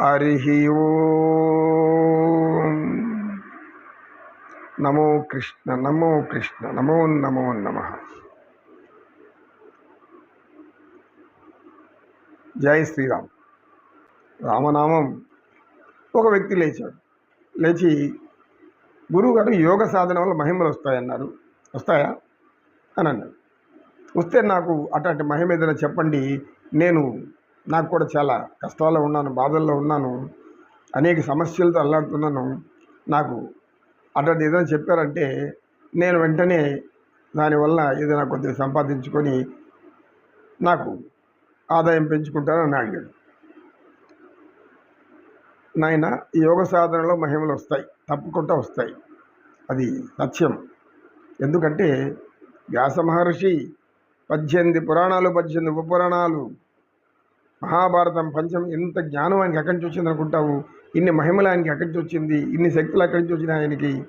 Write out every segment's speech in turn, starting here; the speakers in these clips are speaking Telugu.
హరి నమో కృష్ణ నమో కృష్ణ నమో నమో నమ జై శ్రీరామ్ రామనామం ఒక వ్యక్తి లేచాడు. లేచి గురువుగారు యోగ సాధన వల్ల మహిమలు వస్తాయన్నారు. వస్తాయా? అని అన్నాడు. వస్తే నాకు అట్లాంటి మహిమ ఏదైనా చెప్పండి. నేను నాకు కూడా చాలా కష్టాల్లో ఉన్నాను బాధల్లో ఉన్నాను అనేక సమస్యలతో అల్లాడుతున్నాను. నాకు అటువంటి ఏదైనా చెప్పారంటే నేను వెంటనే దానివల్ల ఏదైనా కొద్దిగా సంపాదించుకొని నాకు ఆదాయం పెంచుకుంటానని అడిగాడు. నాయన ఈ యోగ సాధనలో మహిమలు వస్తాయి తప్పకుండా వస్తాయి. అది సత్యం. ఎందుకంటే వ్యాస మహర్షి పద్దెనిమిది పురాణాలు పద్దెనిమిది ఉపపురాణాలు మహాభారతం పంచం ఎంత జ్ఞానం ఆయనకి ఎక్కడి నుంచి వచ్చింది అనుకుంటావు? ఇన్ని మహిమలు ఆయనకి ఎక్కడి నుంచి వచ్చింది? ఇన్ని శక్తులు ఎక్కడి నుంచి వచ్చినాయి ఆయనకి?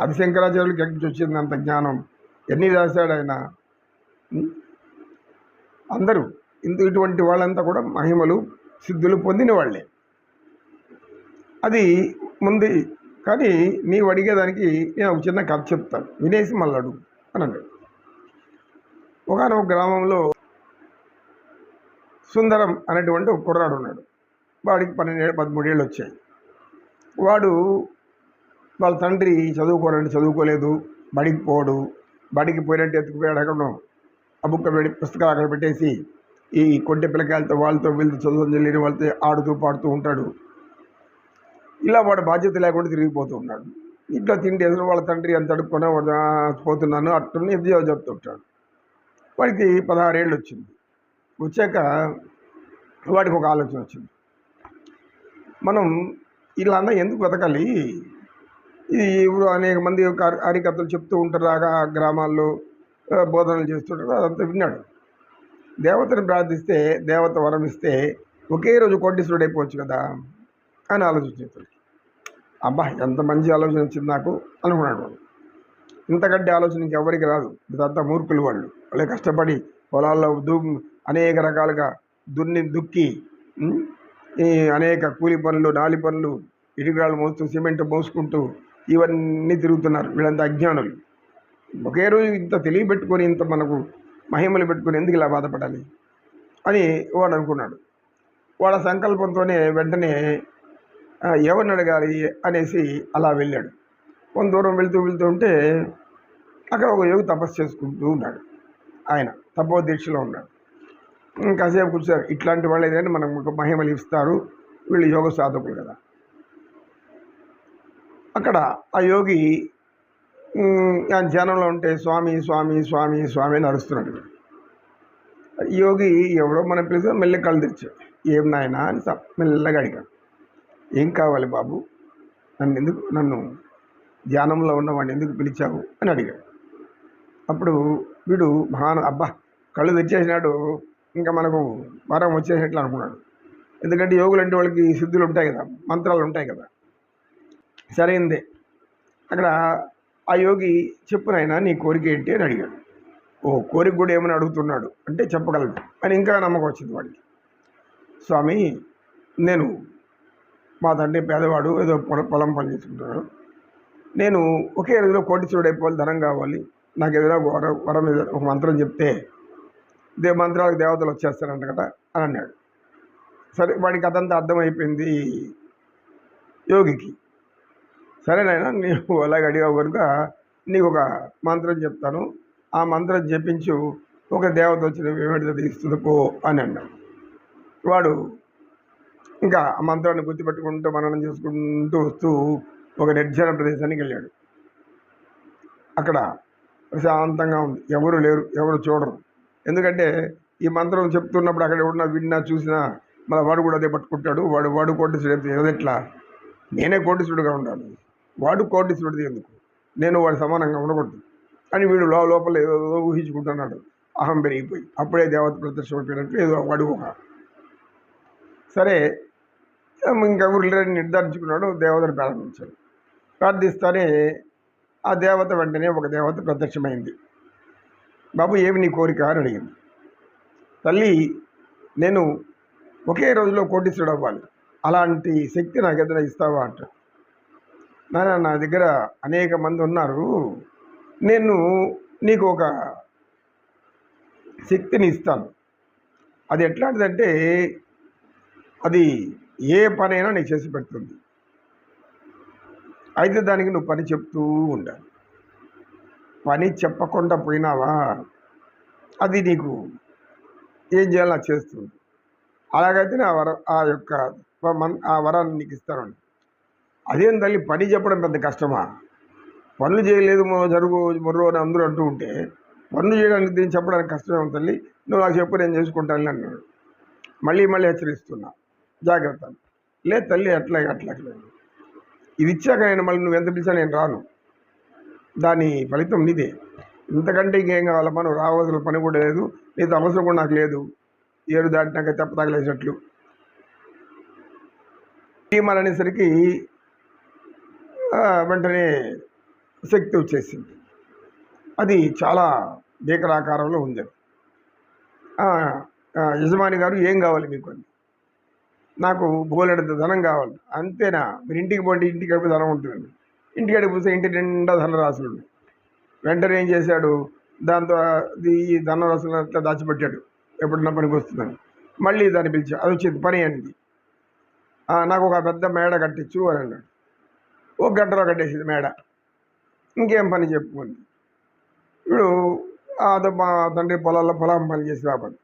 అది శంకరాచార్యులకి ఎక్కడి నుంచి వచ్చింది అంత జ్ఞానం? ఎన్ని రాశాడు ఆయన? అందరూ ఇంత ఇటువంటి వాళ్ళంతా కూడా మహిమలు సిద్ధులు పొందిన వాళ్ళే. అది ముందు కానీ నీవు అడిగేదానికి నేను ఒక చిన్న కథ చెప్తాను. వినేసి మళ్ళీ అడుగు అని అన్నాడు. ఒకనొక గ్రామంలో సుందరం అనేటువంటి ఒక కుర్రాడు ఉన్నాడు. వాడికి పన్నెండు పదమూడేళ్ళు వచ్చాయి. వాడు వాళ్ళ తండ్రి చదువుకోరండి చదువుకోలేదు బడికి పోడు బడికి పోయినట్టు ఎత్తుకుపోయాడు. అక్కడ ఆ బుక్క పెట్టి పుస్తకాలు అక్కడ పెట్టేసి ఈ కొంటె పిల్లకాయలతో వాళ్ళతో వీళ్ళతో చదువు తెలియని వాళ్ళతో ఆడుతూ పాడుతూ ఉంటాడు. ఇలా వాడు బాధ్యత లేకుండా తిరిగిపోతూ ఉన్నాడు. ఇంట్లో తిండి ఎదురు వాళ్ళ తండ్రి ఎంత అడుక్కున్నా వాడు పోతున్నాను. అట్టుని ఎదురు చెప్తుంటాడు. వాడికి పదహారేళ్ళు వచ్చింది. వచ్చాక వాడికి ఒక ఆలోచన వచ్చింది. మనం ఇలా అన్న ఎందుకు బతకాలి? ఇది ఇప్పుడు అనేక మంది కార్- హరికథలు చెప్తూ ఉంటారు ఆ గ్రామాల్లో బోధనలు చేస్తుంటారు అదంతా విన్నాడు. దేవతను ప్రార్థిస్తే దేవత వరం ఇస్తే ఒకే రోజు కోటీశ్వరుడు అయిపోవచ్చు కదా అని ఆలోచించాడు అబ్బా ఎంత మంచి ఆలోచన వచ్చింది నాకు అనుకున్నాడు వాడు. ఇంతకంటే ఆలోచన ఇంకెవరికి రాదు. ఇదంతా మూర్ఖులు వాళ్ళు. వాళ్ళే కష్టపడి పొలాల్లో దూ అనేక రకాలుగా దున్ని దుక్కి ఈ అనేక కూలి పనులు నాలి పనులు ఇటుకరాలు మోస్తూ సిమెంట్ మోసుకుంటూ ఇవన్నీ తిరుగుతున్నారు వీళ్ళంతా అజ్ఞానులు. ఒకే రోజు ఇంత తెలియబెట్టుకొని ఇంత మనకు మహిమలు పెట్టుకొని ఎందుకు ఇలా బాధపడాలి అని వాడు అనుకున్నాడు. వాళ్ళ సంకల్పంతోనే వెంటనే "ఆ, ఎవరిని అడగాలి? అనేసి అలా వెళ్ళాడు. కొంత దూరం వెళ్తూ వెళ్తూ ఉంటే అక్కడ ఒక యోగి తపస్సు చేసుకుంటూ ఉన్నాడు ఆయన. తపో దీక్షలో ఉన్నాడు. ఉమ్, కాసేపు కూర్చోరు. ఇట్లాంటి వాళ్ళు ఏదైనా మనకు మహిమలు ఇస్తారు. వీళ్ళు యోగ సాధకులు కదా. అక్కడ ఆ యోగి ఆ ధ్యానంలో ఉంటే స్వామి స్వామి స్వామి స్వామి అని అరుస్తున్నాడు యోగి ఎవడో మనం పిలిచిన మెల్లి కళ్ళు తెరిచాడు. ఏం నాయనా అని మెల్లగా అడిగాడు. ఏం కావాలి బాబు? నన్ను ఎందుకు నన్ను ధ్యానంలో ఉన్నవాడిని ఎందుకు పిలిచావు? అని అడిగాడు. అప్పుడు వీడు మహాన అబ్బా కళ్ళు తెచ్చేసినాడు ఇంకా మనకు వరం వచ్చేసినట్లు అనుకున్నాడు. ఎందుకంటే యోగులు అంటే వాళ్ళకి సిద్ధులు ఉంటాయి కదా మంత్రాలు ఉంటాయి కదా. సరైందే. అక్కడ ఆ యోగి చెప్పునైనా నీ కోరిక ఏంటి అని అడిగాడు. ఓ కోరిక కూడా ఏమని అడుగుతున్నాడు అంటే చెప్పగలడు. అని ఇంకా నమ్మకం వచ్చింది వాడికి. స్వామి నేను మా తండ్రి పేదవాడు ఏదో పొల- పొలం పని చేసుకుంటున్నాడు. నేను ఒకే రోజులో కోటీశ్వరుడు అయిపోవాలి ధనం కావాలి. నాకు ఏదైనా వరం వరం ఒక మంత్రం చెప్తే దే మంత్రాలకు దేవతలు వచ్చేస్తారంట కదా అని అన్నాడు. సరే వాడికి అదంతా అర్థమైపోయింది యోగికి. సరేనైనా నీవు అలాగ అడిగావు కనుక నీకు ఒక మంత్రం చెప్తాను. ఆ మంత్రం జపించు ఒక దేవత వచ్చిన ఏమిటి తీస్తుంది పో అని అన్నాడు. వాడు ఇంకా ఆ మంత్రాన్ని గుర్తుపెట్టుకుంటూ మననం చేసుకుంటూ వస్తూ ఒక నిర్జన ప్రదేశానికి వెళ్ళాడు. అక్కడ ప్రశాంతంగా ఉంది. ఎవరు లేరు ఎవరు చూడరు. ఎందుకంటే ఈ మంత్రం చెప్తున్నప్పుడు అక్కడ ఉన్న విన్నా చూసినా మళ్ళీ వాడు కూడా అదే పట్టుకుంటాడు. వాడు వాడు కోటీశ్వరుడు ఎదెట్లా నేనే కోటీశ్వరుడుగా ఉండాలి. వాడు కోటీశ్వరుడిది ఎందుకు? నేను వాడు సమానంగా ఉండకూడదు. అని వీడు లో లోపల ఏదో ఊహించుకుంటున్నాడు. అహం పెరిగిపోయి. అప్పుడే దేవత ప్రదర్శనమైపోయినట్టు ఏదో వాడు ఒక సరే ఇంకెవరు నిర్ధారించుకున్నాడు. దేవతను ప్రారంభించాడు ప్రార్థిస్తానే ఆ దేవత వెంటనే ఒక దేవత ప్రత్యక్షమైంది. బాబు ఏమి నీ కోరిక అని అడిగింది. తల్లి నేను ఒకే రోజులో కోటీశ్వరుడు అవ్వాలి అలాంటి శక్తి నాకు ఎదురు ఇస్తావా అంట. నాన్న నా దగ్గర అనేక మంది ఉన్నారు. నేను నీకు ఒక శక్తిని ఇస్తాను. అది ఎట్లాంటిదంటే అది ఏ పనైనా నీకు చేసి పెడుతుంది. అయితే దానికి నువ్వు పని చెప్తూ ఉండాలి. పని చెప్పకుండా పోయినావా? అది నీకు ఏం చేయాలో చేస్తుంది అలాగైతే ఆ వర ఆ యొక్క ఆ వరాన్ని నీకు ఇస్తానండి. అదేం తల్లి పని చెప్పడం పెద్ద కష్టమా? పనులు చేయలేదు జరుగు మొర్రు అని అందరూ అంటూ ఉంటే పనులు చేయడానికి దీన్ని చెప్పడానికి కష్టమే ఉంది తల్లి. నువ్వు నాకు చెప్పు నేను చేసుకుంటాను అన్నాడు. మళ్ళీ మళ్ళీ హెచ్చరిస్తున్నా. జాగ్రత్త. లేదు తల్లి అట్లా అట్లా అట్లా. ఇది ఇచ్చాక నేను మళ్ళీ నువ్వు ఎంత పిలిచా నేను రాను. దాని ఫలితం నీదే. ఇంతకంటే ఇంకేం కావాలా? మనం రావాల్సిన పని కూడా లేదు. నీ అవసరం కూడా నాకు లేదు. ఏడు దాటినాక తెప్ప తగలేసినట్లు. టీమర్ అనేసరికి వెంటనే శక్తి వచ్చేసింది. అది చాలా భీకరాకారంలో ఉంది యజమాని గారు ఏం కావాలి మీకు అని. నాకు బోలెడంత ధనం కావాలి. అంతేనా? మీరు ఇంటికి పోండి ఇంటికి గడిపి ధనం ఉంటుంది ఇంటికాడికి గడిపిస్తే ఇంటి నిండా ధనరాశులు ఉన్నాయి వెంటనే ఏం చేశాడు? దాంతో ఈ ధనరాశులను అట్లా దాచిపెట్టాడు. ఎప్పుడన్నా పనికి వస్తుందని. మళ్ళీ దాన్ని పిలిచి అది వచ్చింది పని అయింది. నాకు ఒక పెద్ద మేడ కట్టించు అని అన్నాడు. ఒక గంటలో కట్టేసింది మేడ. ఇంకేం పని చెప్పుకుంది. ఇప్పుడు అదో మా తండ్రి పొలాల్లో పొలం పని చేసి రాబడి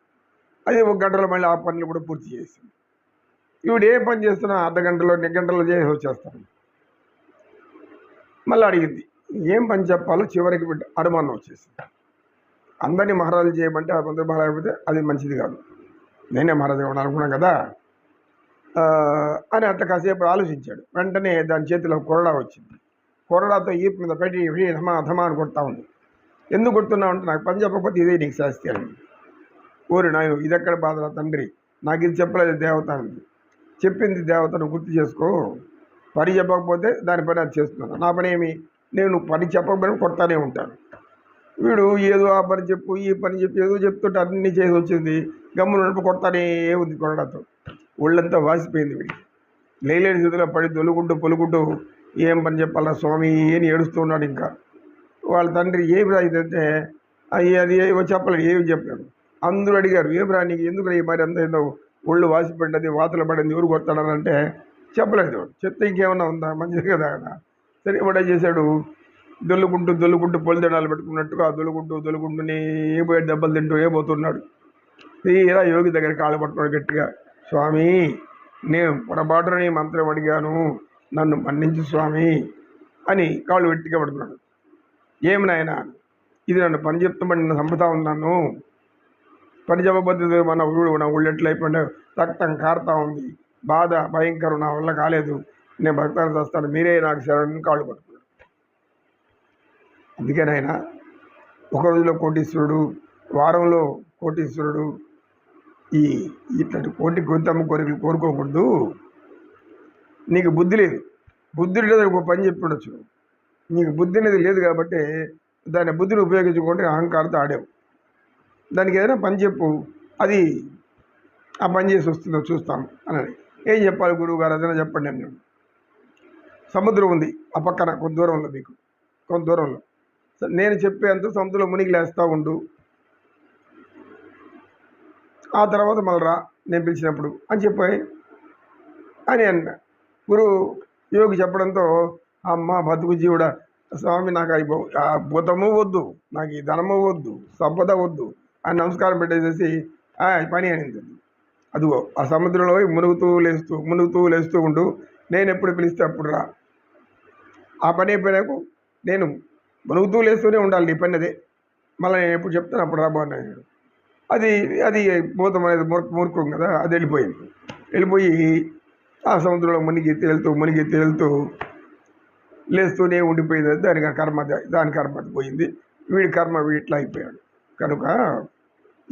అది ఒక గంటలో మళ్ళీ ఆ పనులు కూడా పూర్తి చేసింది. ఇప్పుడు ఏ పని చేస్తున్నా అర్ధ గంటలో రెండు గంటలో చేసి వచ్చేస్తాను మళ్ళీ అడిగింది ఏం పని చెప్పాలో చివరికి బిడ్డ అనుమానం వచ్చేసింది. అందరినీ మహారాజు చేయమంటే ఆ మంత్రి మహారాజు అయిపోతే అది మంచిది కాదు. నేనే మహారాజు అనుకున్నాను కదా. అని అట్లా కాసేపు ఆలోచించాడు. వెంటనే దాని చేతిలో కొరడా వచ్చింది. కొరడాతో ఈపు మీద పెట్టి ధమా ధమా అని కొడతా ఉంది. ఎందుకు కొడుతున్నావు? అంటే నాకు పని చెప్పకపోతే ఇదే నీకు శాస్తి అని. ఊరి నాయన ఇది బాధ తండ్రి? నాకు ఇది చెప్పలేదు దేవత అని. చెప్పింది దేవతను గుర్తు చేసుకో. పని చెప్పకపోతే దాని పని అది చేస్తున్నాను నా పని ఏమి? నేను పని చెప్పకపోయినా కొడతానే ఉంటాను వీడు ఏదో ఆ పని చెప్పు ఈ పని చెప్పు ఏదో చెప్తుంటే అన్ని చేసి వచ్చింది. గమ్మున నడుపు కొడతానే ఉంది కొనడంతో ఒళ్ళంతా వాసిపోయింది వీడికి. లేలేని స్థితిలో పడి దొలుకుంటూ పొలుకుంటూ ఏం పని చెప్పాలా స్వామి అని ఏడుస్తూ ఉన్నాడు ఇంకా. వాళ్ళ తండ్రి ఏమి రాయిందంటే ఇదంటే అది అది ఏమో చెప్పలేదు ఏమి చెప్పాడు అందరూ అడిగారు ఏం రా నీకు? ఎందుకు రా ఈ మరి అంత ఏదో ఒళ్ళు వాసిపడ్డది వాతలు పడింది ఎవరు కొడతాడని? అంటే చెప్పలేదు చెప్తే ఇంకేమన్నా ఉందా? మంచిది కదా కదా సరే వాడు చేశాడు. దొల్లుకుంటూ దొల్లుకుంటూ పొలిదడాలు పెట్టుకున్నట్టుగా దొల్లుకుంటూ దొల్లుకుంటూనే ఏ దెబ్బలు తింటూ ఏ పోతున్నాడు. తీరా యోగి దగ్గర కాళ్ళు పట్టుకున్నాడు గట్టిగా స్వామి నేను పొరపాటున నీ మంత్రం అడిగాను. నన్ను మన్నించు స్వామి అని కాళ్ళు గట్టిగా పడుతున్నాడు ఏమి నాయన? ఇది నన్ను పని చెప్తామని నన్ను చంపుతా ఉన్నాను. పని చెప్పబోతుంది మన ఊళ్ళు నా ఊళ్ళు అయిపోయినా రక్తం కారుతా ఉంది. బాధ భయంకరం నా వల్ల కాలేదు. నేను భక్తాన్ని వస్తాను మీరే నాకు శరణ్ కాళ్ళు పట్టుకున్నాడు అందుకే నాయన ఒక రోజులో కోటీశ్వరుడు వారంలో కోటీశ్వరుడు ఈ ఇట్లాంటి కోటి గొంతమ్మ కోరికలు కోరుకోకూడదు. నీకు బుద్ధి లేదు. బుద్ధి లేదు ఒక పని చెప్పి నీకు బుద్ధి అనేది లేదు కాబట్టి దాని బుద్ధిని ఉపయోగించుకుంటే అహంకారంతో ఆడావు. దానికి ఏదైనా పని చెప్పు. అది ఆ పని చేసి వస్తుందో చూస్తాం అని ఏం చెప్పాలి గురువు గారు అదైనా చెప్పండి అన్నాడు సముద్రం ఉంది ఆ పక్కన కొంత దూరంలో మీకు కొంత దూరంలో. నేను చెప్పేంత సముద్రంలో మునిగి లేస్తూ ఉండు. ఆ తర్వాత మళ్ళీ రా నేను పిలిచినప్పుడు అని చెప్పాయి అని అన్న. గురువు యోగి చెప్పడంతో అమ్మ బతుకు జీవుడా స్వామి నాకు అయి ఆ భూతము వద్దు నాకు ఈ ధనము వద్దు సంపద వద్దు అని నమస్కారం పెట్టేసేసి పని అనింది అదిగో ఆ సముద్రంలో మునుగుతూ లేస్తూ మునుగుతూ లేస్తూ ఉండు. నేను ఎప్పుడు పిలిస్తే అప్పుడు రా. ఆ పని అయిపోయినాకు నేను మునుగుతూ లేస్తూనే ఉండాలి నీ పని అదే. మళ్ళీ నేను ఎప్పుడు చెప్తాను అప్పుడు రాబో అది అది భూతం అనేది మూర్ మూర్ఖం కదా అది వెళ్ళిపోయింది. వెళ్ళిపోయి ఆ సముద్రంలో మునిగి తేలుతూ మునిగి తేలుతూ లేస్తూనే ఉండిపోయింది దానికి కర్మ దాని కర్మ అది పోయింది. వీడి కర్మ వీటిలో అయిపోయాడు. కనుక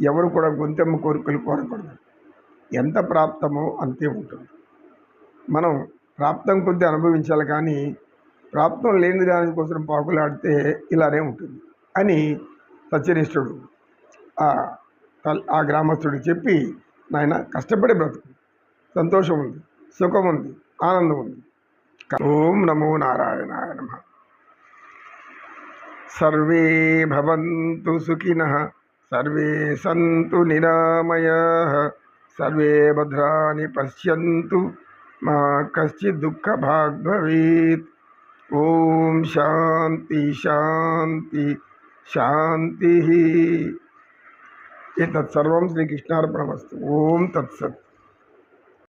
ఎవరు కూడా గొంతెమ్మ కోరికలు కోరకూడదు. ఎంత ప్రాప్తమో అంతే ఉంటుంది. మనం ప్రాప్తం కొద్దీ అనుభవించాలి కానీ ప్రాప్తం లేని దానికోసం పాకులాడితే ఇలానే ఉంటుంది అని సత్యనిష్ఠుడు ఆ తల్- ఆ గ్రామస్తుడికి చెప్పి నాయన కష్టపడి బ్రతుకు. సంతోషం ఉంది సుఖం ఉంది ఆనందం ఉంది. ఓం నమో నారాయణాయ నమ. సర్వే భవంతు సుఖిన సర్వే సంతు నిరామయా. सर्वे भद्राणि पश्यन्तु, मा कश्चित् दुःखभाग् भवेत्। शांति शांति शान्ति, शान्तिः। एतत् सर्वं श्रीकृष्णार्पणमस्तु। ॐ तत्सत्।